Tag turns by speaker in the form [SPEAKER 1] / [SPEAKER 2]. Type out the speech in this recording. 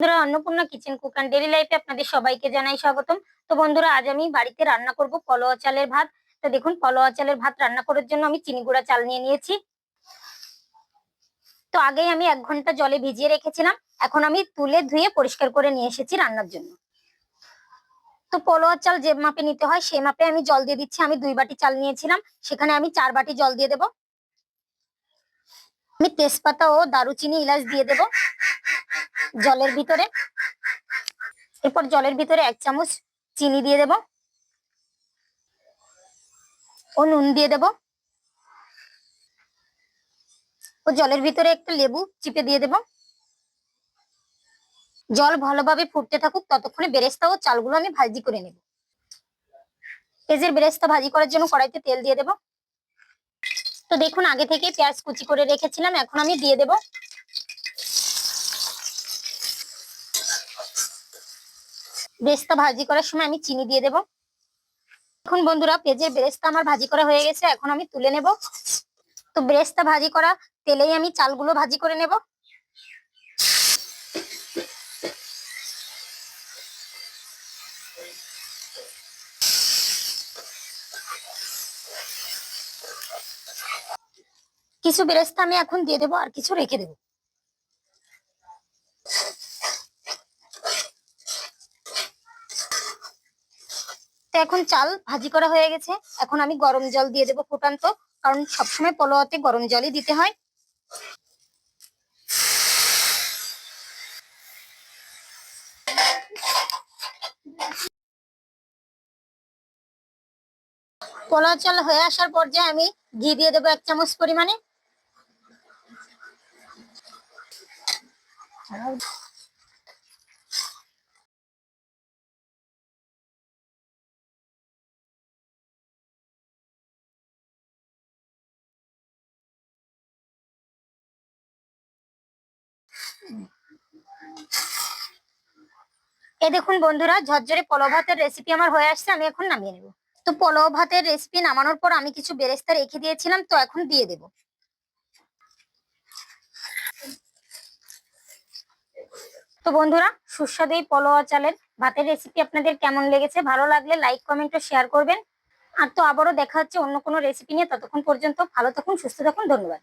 [SPEAKER 1] বন্ধুরা, Annapurna kitchen cook and daily লাইফে আপনাদের সবাইকে জানাই স্বাগতম। তো বন্ধুরা, আজ আমি বাড়িতে রান্না করব পলোয়া চালের ভাত। তো দেখুন, পলোয়া চালের ভাত রান্না করার জন্য আমি চিনি গুঁড়া চাল নিয়ে নিয়েছি। তো আগেই আমি এক ঘণ্টা জলে ভিজিয়ে রেখেছিলাম। এখন আমি তুলে ধুয়ে পরিষ্কার করে নিয়ে এসেছি রান্নার জন্য। তো পলোয়া চাল যে মাপে নিতে হয় সেই মাপে আমি জল দিয়ে দিচ্ছি। আমি দুই বাটি চাল নিয়েছিলাম। সেখানে আমি চার বাটি জল দিয়ে দেব। আমি তেজপাতা ও দারুচিনি ইলাচ দিয়ে দেব। জলের ভিতরে। এরপর জলের ভিতরে এক চামচ চিনি দিয়ে দেব। ও নুন দিয়ে দেব। ও জলের ভিতরে একটা লেবু চিপে দিয়ে দেব। জল ভালোভাবে ফুটতে থাকুক, ততক্ষণে বেরেস্তা ও চালগুলো আমি ভাজি করে নেব। পেঁয়াজের বেরেস্তা ভাজি করার জন্য কড়াইতে তেল দিয়ে দেব। তো দেখুন, আগে থেকে পেঁয়াজ কুচি করে রেখেছিলাম, এখন আমি দিয়ে দেব। বেরেস্তা ভাজি করার সময় আমি চিনি দিয়ে দেব। এখন বন্ধুরা, পেঁয়াজের বেরেস্তা আমার ভাজি করা হয়ে গেছে, এখন আমি তুলে নেব। তো বেরেস্তা ভাজি করা তেলেই আমি চালগুলো ভাজি করে নেব। কিছু বেরেস্তা আমি এখন দিয়ে দেবো আর কিছু রেখে দেবো। তো এখন চাল ভাজি করা হয়ে গেছে। এখন আমি গরম জল দিয়ে দেবো ফুটান্ত, কারণ সবসময় পোলোয়াতে গরম জলই দিতে হয়। পোলাও চাল হয়ে আসার পর্যায়ে আমি ঘি দিয়ে দেবো এক চামচ পরিমাণে। এ দেখুন বন্ধুরা, ঝরঝরে পোলাও ভাতের রেসিপি আমার হয়ে আসছে, আমি এখন নামিয়ে নেব। তো পোলাও ভাতের রেসিপি নামানোর পর আমি কিছু বেরেস্তা রেখে দিয়েছিলাম, তো এখন দিয়ে দেব। তো বন্ধুরা, সুস্বাদু এই পোলোয়া চালের ভাতের রেসিপি আপনাদের কেমন লেগেছে? ভালো লাগলে লাইক কমেন্ট ও শেয়ার করবেন। আর তো আবারও দেখা হচ্ছে অন্য কোনো রেসিপি নিয়ে, ততক্ষণ পর্যন্ত ভালো থাকুন, সুস্থ থাকুন, ধন্যবাদ।